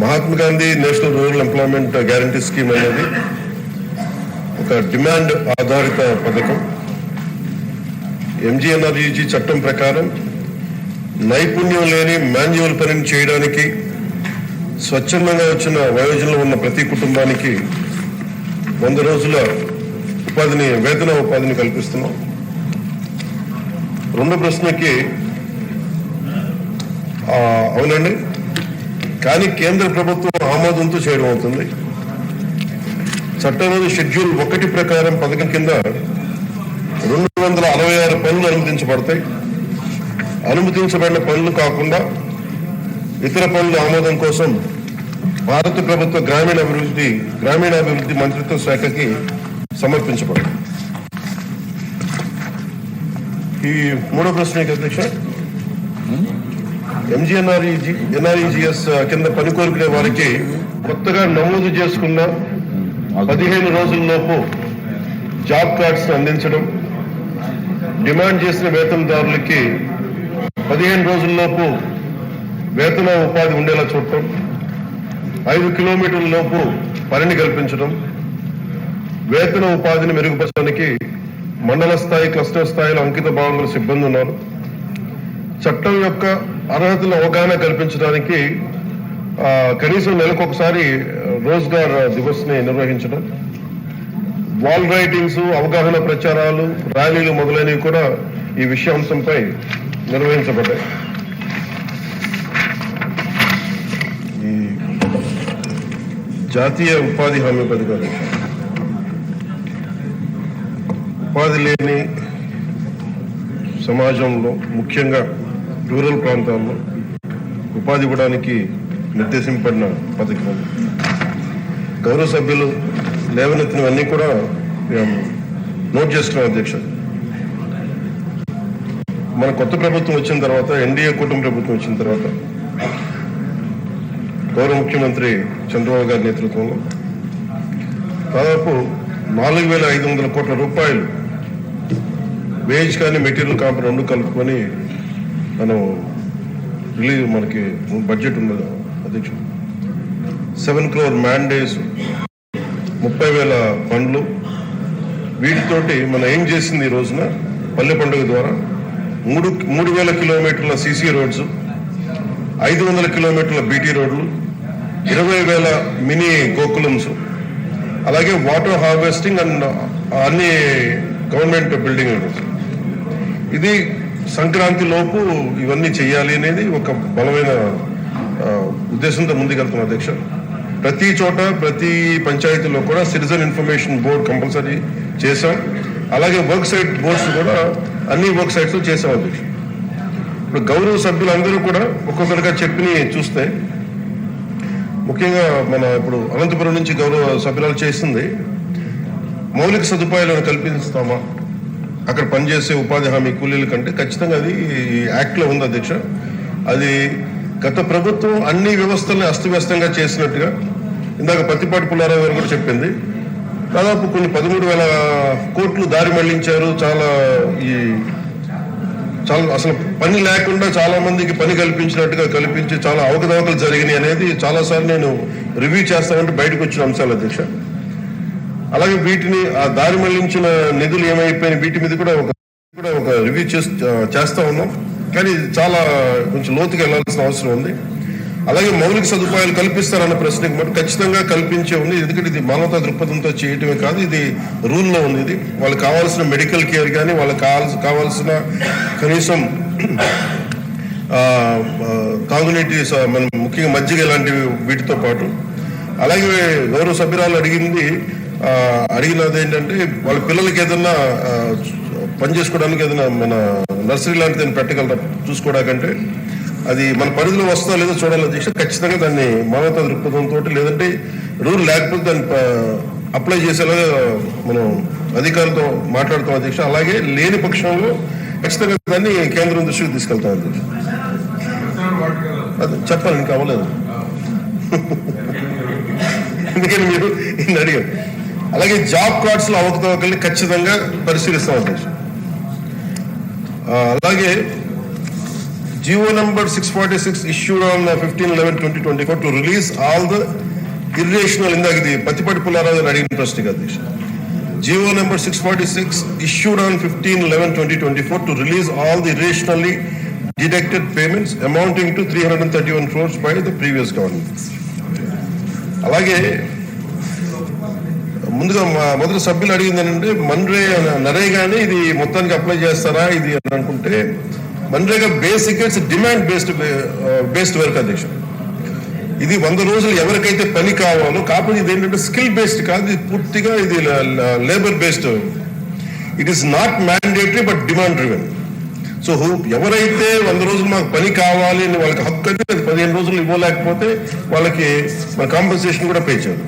Mahatma Gandhi national rural employment guarantee scheme అనేది ఒక demand ఆధారిత పథకం. ఎంజీఎన్ఆర్ఈజీ చట్టం ప్రకారం నైపుణ్యం లేని మాన్యువల్ పనిని చేయడానికి స్వచ్ఛందంగా వచ్చిన వయోజనంలో ఉన్న ప్రతి కుటుంబానికి వంద రోజుల ఉపాధిని వేతన ఉపాధిని కల్పిస్తున్నాం. రెండో ప్రశ్నకి అవునండి? కానీ కేంద్ర ప్రభుత్వం ఆమోదంతో చేయడం అవుతుంది. చట్టంలోని షెడ్యూల్ ఒకటి ప్రకారం పథకం కింద రెండు వందల అరవై ఆరు పనులు అనుమతించబడతాయి. అనుమతించబడిన పనులు కాకుండా ఇతర పనుల ఆమోదం కోసం భారత ప్రభుత్వ గ్రామీణ అభివృద్ధి గ్రామీణాభివృద్ధి మంత్రిత్వ శాఖకి సమర్పించబడింది ఈ మూడో ప్రశ్న అధ్యక్ష? ఎంజిఎన్ఆర్ఈజీ ఎన్ఆర్ఈజిఎస్ కింద పని కోరుకునే వారికి కొత్తగా నమోదు చేసుకున్న పదిహేను రోజుల్లోపు జాబ్ కార్డ్స్ అందించడం డిమాండ్ చేసిన వేతనదారులకి పదిహేను రోజుల్లోపు వేతన ఉపాధి ఉండేలా చూడటం ఐదు కిలోమీటర్ల లోపు పనిని కల్పించడం వేతన ఉపాధిని మెరుగుపరచడానికి మండల స్థాయి క్లస్టర్ స్థాయిలో అంకిత భావంలో సిబ్బంది ఉన్నారు. చట్టం యొక్క అర్హతల అవగాహన కల్పించడానికి కనీసం నెలకు ఒకసారి రోజ్గార్ దివస్ని నిర్వహించడం. వాల్ రైటింగ్స్ అవగాహన ప్రచారాలు ర్యాలీలు మొదలైనవి కూడా ఈ విషయాంశంపై నిర్వహించబడ్డాయి. ఈ జాతీయ ఉపాధి హామీ పథకాలు. ఉపాధి లేని సమాజంలో ముఖ్యంగా రూరల్ ప్రాంతాల్లో ఉపాధి ఇవ్వడానికి నిర్దేశింపబడిన పథకం. గౌరవ సభ్యులు లేవనెత్తినవన్నీ కూడా మేము నోట్ చేస్తున్నాం అధ్యక్ష. మన కొత్త ప్రభుత్వం వచ్చిన తర్వాత ఎన్డీఏ కూటమి ప్రభుత్వం వచ్చిన తర్వాత గౌరవ ముఖ్యమంత్రి చంద్రబాబు గారి నేతృత్వంలో దాదాపు నాలుగు వేల ఐదు వందల కోట్ల రూపాయలు వేజ్ కానీ మెటీరియల్ కాంప రెండు కలుపుకొని మనం రిలీజ్ మనకి బడ్జెట్ ఉన్నది. అధ్యక్షుడు సెవెన్ క్రోర్ మ్యాండేస్ ముప్పై వేల పండ్లు వీటితోటి మనం ఏం చేసింది ఈ రోజున? పల్లె పండుగ ద్వారా మూడు మూడు వేల కిలోమీటర్ల సీసీ రోడ్స్ ఐదు వందల కిలోమీటర్ల బీటీ రోడ్లు ఇరవై వేల మినీ గోకులమ్స్ అలాగే వాటర్ హార్వెస్టింగ్ అండ్ అన్ని గవర్నమెంట్ బిల్డింగ్ ఇది సంక్రాంతి లోపు ఇవన్నీ చేయాలి అనేది ఒక బలమైన ఉద్దేశంతో ముందుకెళ్తున్నాం అధ్యక్ష. ప్రతి చోట ప్రతి పంచాయతీలో కూడా సిటిజన్ ఇన్ఫర్మేషన్ బోర్డ్ కంపల్సరీ చేశాం. అలాగే వర్క్ సైట్ బోర్డ్స్ కూడా అన్ని వర్క్ సైట్స్ చేశాం అధ్యక్ష. ఇప్పుడు గౌరవ సభ్యులందరూ కూడా ఒక్కొక్కరిగా చెప్పిని చూస్తే ముఖ్యంగా మన ఇప్పుడు అనంతపురం నుంచి గౌరవ సభ్యురాలు చేసింది మౌలిక సదుపాయాలను కల్పిస్తామా? అక్కడ పనిచేసే ఉపాధి హామీ కూలీల కంటే ఖచ్చితంగా అది యాక్ట్లో ఉంది అధ్యక్ష. అది గత ప్రభుత్వం అన్ని వ్యవస్థల్ని అస్తవ్యస్తంగా చేసినట్టుగా ఇందాక పత్తిపాటి పుల్లారావు గారు కూడా చెప్పింది. దాదాపు కొన్ని పదమూడు వేల కోట్లు దారి మళ్ళించారు. చాలా ఈ చాలా అసలు పని లేకుండా చాలా మందికి పని కల్పించినట్టుగా కల్పించి చాలా అవకతవకలు జరిగినాయి అనేది చాలా సార్లు నేను రివ్యూ చేస్తామంటే బయటకు వచ్చిన అంశాలు అధ్యక్ష. అలాగే వీటిని ఆ దారి మళ్ళించిన నిధులు ఏమైపోయినాయి వీటి మీద కూడా ఒక కూడా ఒక రివ్యూ చేస్తా ఉన్నాం. కానీ చాలా కొంచెం లోతుగా వెళ్ళాల్సిన అవసరం ఉంది. అలాగే మౌలిక సదుపాయాలు కల్పిస్తారన్న ప్రశ్నకి మటు ఖచ్చితంగా కల్పించే ఉంది. ఎందుకంటే ఇది మానవతా దృక్పథంతో చేయటమే కాదు ఇది రూల్లో ఉంది. ఇది వాళ్ళకి కావాల్సిన మెడికల్ కేర్ కానీ వాళ్ళకి కావాల్సిన కావాల్సిన కనీసం తాగునీటి మనం ముఖ్యంగా మజ్జిగ లాంటివి వీటితో పాటు. అలాగే గౌరవ సభ్యురాలు అడిగింది అడిగినది ఏంటంటే వాళ్ళ పిల్లలకి ఏదన్నా పని చేసుకోవడానికి ఏదైనా మన నర్సరీ లాంటిది ఏదైనా పెట్టగలరా చూసుకోవడానికంటే? అది మన పరిధిలో వస్తుందో లేదో చూడాలని అధ్యక్ష ఖచ్చితంగా దాన్ని మానవతా దృక్పథంతో లేదంటే రూల్ లేకపోతే దాన్ని అప్లై చేసేలాగా మనం అధికారులతో మాట్లాడుతాం అధ్యక్ష అలాగే లేని పక్షంలో ఖచ్చితంగా దాన్ని కేంద్రం దృష్టికి తీసుకెళ్తాం అధ్యక్ష అది చెప్పాలి ఇంకా అవ్వలేదు. ఎందుకని మీరు ఇన్ని అడిగారు. అలాగే జాబ్ కార్డ్స్లో అవకతవకల్ని ఖచ్చితంగా పరిశీలిస్తాం అధ్యక్ష అలాగే GO number six forty six issued on fifteen eleven twenty twenty four to release all the irrational ఇందాక ఇది పతిపటి పులారాజు అని అడిగిన ప్రశ్న అధ్యక్ష GO number six forty six issued on fifteen eleven twenty twenty four to release all the irrationally deducted payments amounting to three hundred and thirty one fours by the previous government. అలాగే ముందుగా మొదటి సభ్యులు అడిగింది ఏంటంటే మన్రే నరేగానే ఇది మొత్తానికి apply చేస్తారా ఇది అని అనుకుంటే MNREGA basic it's demand based based work అధ్యక్షుడు ఇది వంద రోజులు ఎవరికైతే పని కావాలో కాకపోతే ఇది ఏంటంటే స్కిల్ బేస్డ్ కాదు ఇది పూర్తిగా ఇది labour based it is not mandatory but demand driven so ఎవరైతే వంద రోజులు మాకు పని కావాలి అని వాళ్ళకి హక్కు అయితే అది పదిహేను రోజులు ఇవ్వలేకపోతే వాళ్ళకి మన కాంపెన్సేషన్ కూడా పే చేయాలి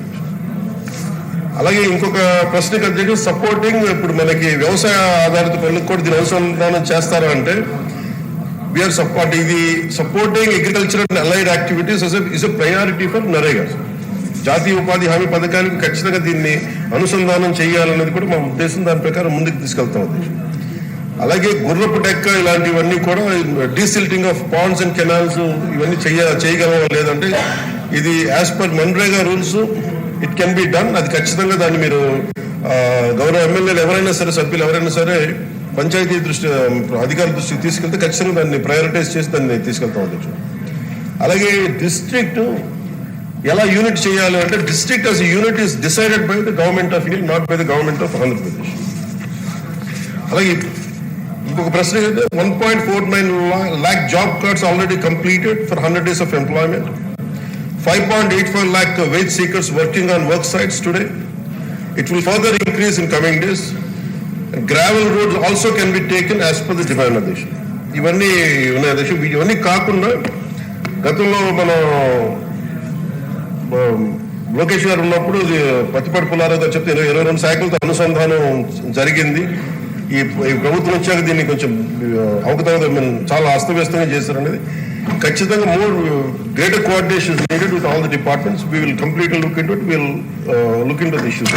అలాగే ఇంకొక ప్రశ్నకు అధ్యక్షుడు సపోర్టింగ్ ఇప్పుడు మనకి వ్యవసాయ ఆధారిత పనులకు కూడా దీని అనుసంధానం చేస్తారా అంటే వీఆర్ సపోర్ట్ ఇది supporting agriculture and allied activities is a priority for NREGA జాతీయ ఉపాధి హామీ పథకానికి ఖచ్చితంగా దీన్ని అనుసంధానం చేయాలనేది కూడా మా ఉద్దేశం. దాని ప్రకారం ముందుకు తీసుకెళ్తాం అలాగే గుర్రపు డెక్క ఇలాంటివన్నీ కూడా desilting of ponds and canals ఇవన్నీ చేయ చేయగలవా లేదంటే ఇది as per MNREGA rules it can be done అది ఖచ్చితంగా దాన్ని మీరు గౌరవ ఎమ్మెల్యేలు ఎవరైనా సరే సభ్యులు ఎవరైనా సరే పంచాయతీ దృష్టి అధికారుల దృష్టికి తీసుకెళ్తే ఖచ్చితంగా దాన్ని ప్రయారిటైజ్ చేసి దాన్ని తీసుకెళ్తా ఉండొచ్చు అలాగే డిస్ట్రిక్ట్ ఎలా యూనిట్ చేయాలి అంటే district as unit is decided by the government of India not by the government of Andhra Pradesh అలాగే ఇంకొక ప్రశ్న ఏంటంటే one point four nine lakh job cards already completed for hundred days of employment five point eight five lakh wage seekers working on work sites today it will further increase in coming days gravel roads also can be taken as per the demand అధ్యక్ష ఇవన్నీ ఉన్నాయి అధ్యక్ష ఇవన్నీ కాకుండా గతంలో మన ఆ, లోకేష్ గారు ఉన్నప్పుడు ఇది పత్తిపాటి చెప్తే ఇరవై ఇరవై రెండు శాఖలతో అనుసంధానం జరిగింది. ఈ ప్రభుత్వం వచ్చాక దీన్ని కొంచెం ఆ, అవకతవక చాలా అస్తవ్యస్తంగా చేశారు ఖచ్చితంగా more greater coordination needed with all the departments we will complete look into will look into the issues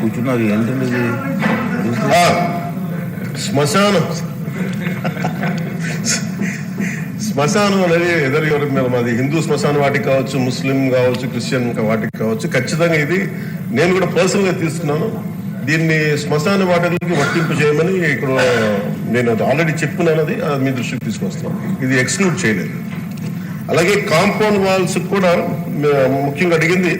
కూర్చున్నారు. ఏంటండి శ్మశానం. శ్మశానం అనేది ఎదురు ఎవరి మీద మాది హిందూ శ్మశాన వాటికి కావచ్చు ముస్లిం కావచ్చు క్రిస్టియన్ వాటికి కావచ్చు ఖచ్చితంగా ఇది నేను కూడా పర్సనల్గా తీసుకున్నాను. దీన్ని శ్మశాన వాటర్లకి వర్తింపు చేయమని ఇక్కడ నేను ఆల్రెడీ చెప్పుకున్నాను అది మీ దృష్టికి తీసుకొస్తాను ఇది ఎక్స్క్లూడ్ చేయలేదు. అలాగే కాంపౌండ్ వాల్స్ కూడా ముఖ్యంగా అడిగింది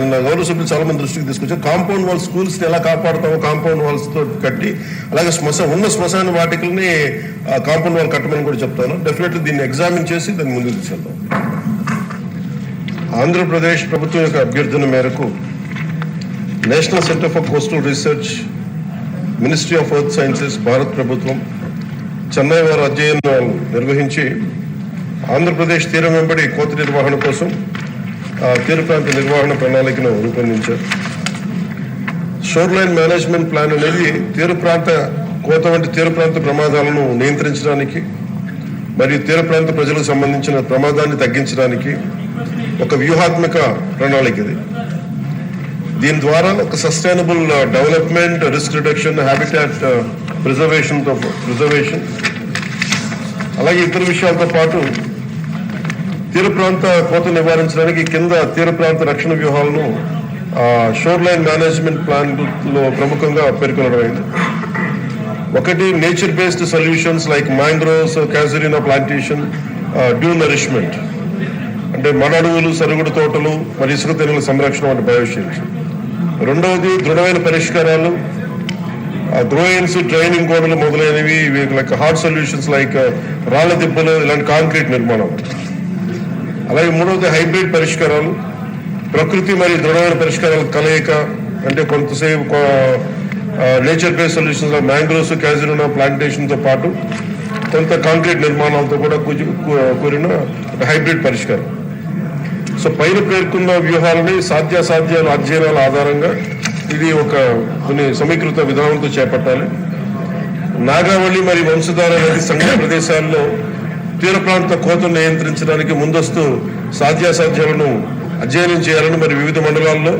నిన్న గౌరవ సభ్యులు చాలా మంది దృష్టికి తీసుకొచ్చారు. కాంపౌండ్ వాల్ స్కూల్స్ ఎలా కాపాడుతామో కాంపౌండ్ వాల్స్తో కట్టి అలాగే శ్మశాన ఉన్న శ్మశాన వాటికల్ని కాంపౌండ్ వాల్ కట్టమని కూడా చెప్తాను. డెఫినెట్లీ దీన్ని ఎగ్జామిన్ చేసి దాన్ని ముందుకు తీసుకెళ్తాం. ఆంధ్రప్రదేశ్ ప్రభుత్వం యొక్క అభ్యర్థన మేరకు national centre for coastal research ministry of earth sciences Bharat ప్రభుత్వం చెన్నై వారు అధ్యయనాలు నిర్వహించి ఆంధ్రప్రదేశ్ తీరం వెంబడి కోత నిర్వహణ కోసం ఆ, తీర ప్రాంత నిర్వహణ ప్రణాళికను రూపొందించారు. షోర్ లైన్ మేనేజ్మెంట్ ప్లాన్ అనేది తీర ప్రాంత కోత వంటి తీర ప్రాంత ప్రమాదాలను నియంత్రించడానికి మరియు తీర ప్రాంత ప్రజలకు సంబంధించిన ప్రమాదాన్ని తగ్గించడానికి ఒక వ్యూహాత్మక ప్రణాళిక ఇది. దీని ద్వారా ఒక sustainable development risk reduction habitat ప్రిజర్వేషన్తో preservation అలాగే ఇతర విషయాలతో పాటు తీర ప్రాంత కోత నివారించడానికి కింద తీర ప్రాంత రక్షణ వ్యూహాలను షోర్ లైన్ మేనేజ్మెంట్ ప్లాన్లో ప్రముఖంగా పేర్కొనడం ఒకటి nature based solutions like mangroves casuarina plantation dune nourishment అంటే మడ అడవులు సరుగుడు తోటలు మరియు ఇసుక తెనుల సంరక్షణ వంటి బయోషీల్స్ రెండవది దృఢమైన పరిష్కారాలు. డ్రోయిన్స్ ట్రైనింగ్ గోడలు మొదలైనవి లైక్ హార్డ్ సొల్యూషన్స్ లైక్ రాళ్ళ దిబ్బలు ఇలాంటి కాంక్రీట్ నిర్మాణం. అలాగే మూడవది హైబ్రిడ్ పరిష్కారాలు. ప్రకృతి మరియు దృఢమైన పరిష్కారాల కలయిక అంటే కొంతసేపు nature base solutions mangroves casuarina ప్లాంటేషన్తో పాటు కొంత కాంక్రీట్ నిర్మాణాలతో కూడా కూరిన కూడిన హైబ్రిడ్ పరిష్కారం. సో పైన పేర్కొన్న వ్యూహాలని సాధ్యాసాధ్యాల అధ్యయనాల ఆధారంగా ఇది ఒక కొన్ని సమీకృత విధానంతో చేపట్టాలి. నాగావళి మరియు వంశధార నది సంఘ ప్రదేశాల్లో తీర ప్రాంత కోతను నియంత్రించడానికి ముందస్తు సాధ్యాసాధ్యాలను అధ్యయనం చేయాలని మరి వివిధ మండలాల్లో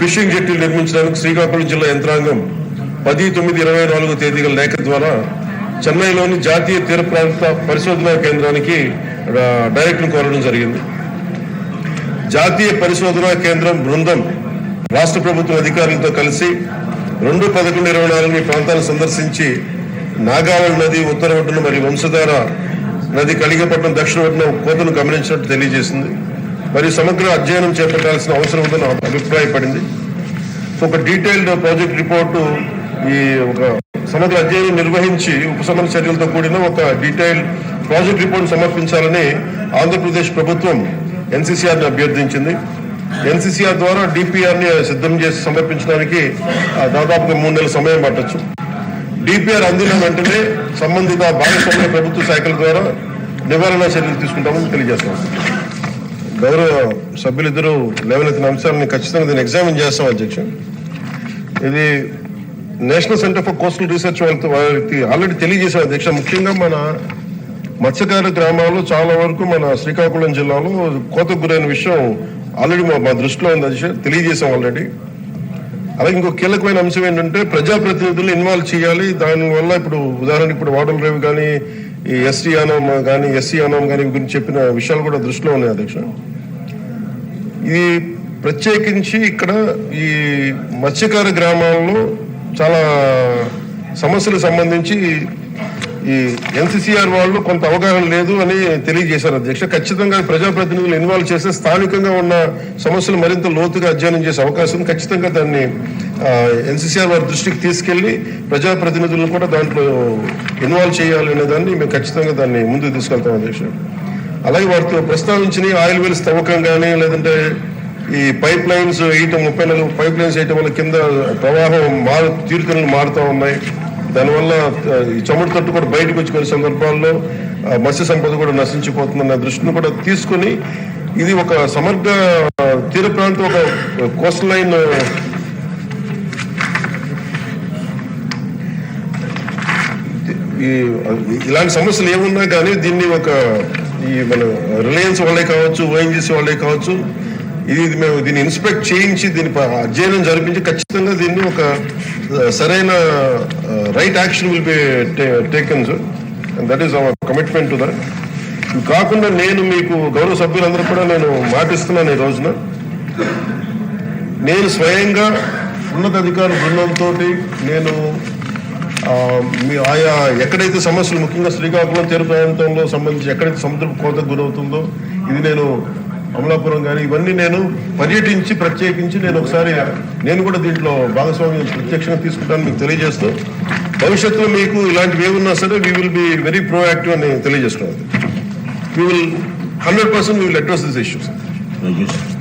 ఫిషింగ్ జెట్టీలు నిర్మించడానికి శ్రీకాకుళం జిల్లా యంత్రాంగం పది తొమ్మిది ఇరవై నాలుగు తేదీల లేఖ ద్వారా చెన్నైలోని జాతీయ తీర ప్రాంత పరిశోధనా కేంద్రానికి డైరెక్టర్ కోరడం జరిగింది. జాతీయ పరిశోధనా కేంద్రం బృందం రాష్ట్ర ప్రభుత్వ అధికారులతో కలిసి రెండు పదకొండు ఇరవై నాలుగు ప్రాంతాలను సందర్శించి నాగావళి నది ఉత్తర ఒడ్డున మరియు వంశధార నది కలిగపట్నం దక్షిణ ఒడ్డున కోతను గమనించినట్టు తెలియజేసింది. మరియు సమగ్ర అధ్యయనం చేపట్టాల్సిన అవసరం ఉందని అభిప్రాయపడింది. ఒక డీటెయిల్డ్ ప్రాజెక్ట్ రిపోర్టు ఈ ఒక సమగ్ర అధ్యయనం నిర్వహించి ఉపశమన చర్యలతో కూడిన ఒక డీటెయిల్ ప్రాజెక్ట్ రిపోర్ట్ సమర్పించాలని ఆంధ్రప్రదేశ్ ప్రభుత్వం ఎన్సీసీఆర్ని అభ్యర్థించింది. ఎన్సీసీఆర్ ద్వారా డిపిఆర్ని సిద్ధం చేసి సమర్పించడానికి దాదాపుగా మూడు నెలల సమయం పట్టచ్చు. డిపిఆర్ అందిన వెంటనే సంబంధిత భాగస్వామ్య ప్రభుత్వ శాఖల ద్వారా నివారణ చర్యలు తీసుకుంటామని తెలియజేస్తాం గౌరవ సభ్యులిద్దరూ లేవనెత్తిన అంశాలను ఖచ్చితంగా దీన్ని ఎగ్జామిన్ చేస్తాం అధ్యక్ష. ఇది national centre for coastal research వాళ్ళతో వారికి ఆల్రెడీ తెలియజేశాం అధ్యక్ష. ముఖ్యంగా మన మత్స్యకార గ్రామాల్లో చాలా వరకు మన శ్రీకాకుళం జిల్లాలో కోతకు గురైన విషయం ఆల్రెడీ మా దృష్టిలో ఉంది అధ్యక్ష తెలియజేశాం ఆల్రెడీ. అలాగే ఇంకో కీలకమైన అంశం ఏంటంటే ప్రజాప్రతినిధులు ఇన్వాల్వ్ చేయాలి. దానివల్ల ఇప్పుడు ఉదాహరణకి ఇప్పుడు వాటర్ రేవు కానీ ఈ ఎస్టీ అనం కానీ ఎస్సీ అనం కానీ గురించి చెప్పిన విషయాలు కూడా దృష్టిలో ఉన్నాయి అధ్యక్ష. ఇది ప్రత్యేకించి ఇక్కడ ఈ మత్స్యకార గ్రామాల్లో చాలా సమస్యలకు సంబంధించి ఈ ఎన్సీసీఆర్ వాళ్ళు కొంత అవగాహన లేదు అని తెలియజేశారు అధ్యక్ష. ఖచ్చితంగా ప్రజాప్రతినిధులు ఇన్వాల్వ్ చేస్తే స్థానికంగా ఉన్న సమస్యలు మరింత లోతుగా అధ్యయనం చేసే అవకాశం ఖచ్చితంగా దాన్ని ఎన్సీసీఆర్ వారి దృష్టికి తీసుకెళ్ళి ప్రజాప్రతినిధులను కూడా దాంట్లో ఇన్వాల్వ్ చేయాలి అనే దాన్ని మేము ఖచ్చితంగా దాన్ని ముందుకు తీసుకెళ్తాం అధ్యక్ష. అలాగే వారితో ప్రస్తావించిన ఆయిల్ వెల్స్ తవ్వకం కానీ లేదంటే ఈ పైప్ లైన్స్ వేయటం ముప్పై నాలుగు పైప్ లైన్స్ వేయటం వల్ల కింద ప్రవాహం మారు తీరుతలు మారుతూ ఉన్నాయి. దానివల్ల ఈ చమురు తట్టు కూడా బయటకు వచ్చి కొన్ని సందర్భాల్లో మత్స్య సంపద కూడా నశించిపోతుందన్న దృష్టిని కూడా తీసుకొని ఇది ఒక సమగ్ర తీర ప్రాంతం ఒక కోస్టల్ లైన్ ఈ ఇలాంటి సమస్యలు ఏమున్నా కానీ దీన్ని ఒక ఈ మన రిలయన్స్ వాళ్ళే కావచ్చు ఓఎన్జీసీ వాళ్ళే కావచ్చు ఇది మేము దీన్ని ఇన్స్పెక్ట్ చేయించి దీని అధ్యయనం జరిపించి ఖచ్చితంగా దీన్ని ఒక సరైన right action will be taken sir that is our commitment to that కాకుండా నేను మీకు గౌరవ సభ్యులందరూ కూడా నేను మాటిస్తున్నాను ఈ రోజున. నేను స్వయంగా ఉన్నతాధికార బృందంతో నేను మీ ఆయా ఎక్కడైతే సమస్యలు ముఖ్యంగా శ్రీకాకుళం తీర ప్రాంతంలో సంబంధించి ఎక్కడైతే సముద్ర కోతకు గురవుతుందో ఇది నేను అమలాపురం కానీ ఇవన్నీ నేను పర్యటించి ప్రత్యేకించి నేను ఒకసారి నేను కూడా దీంట్లో భాగస్వామ్యం ప్రత్యక్షంగా తీసుకుంటాను మీకు తెలియజేస్తూ భవిష్యత్తులో మీకు ఇలాంటివి ఏమున్నా సరే we will be very proactive అని తెలియజేస్తున్నాను. We will hundred percent we will address this issues thank you sir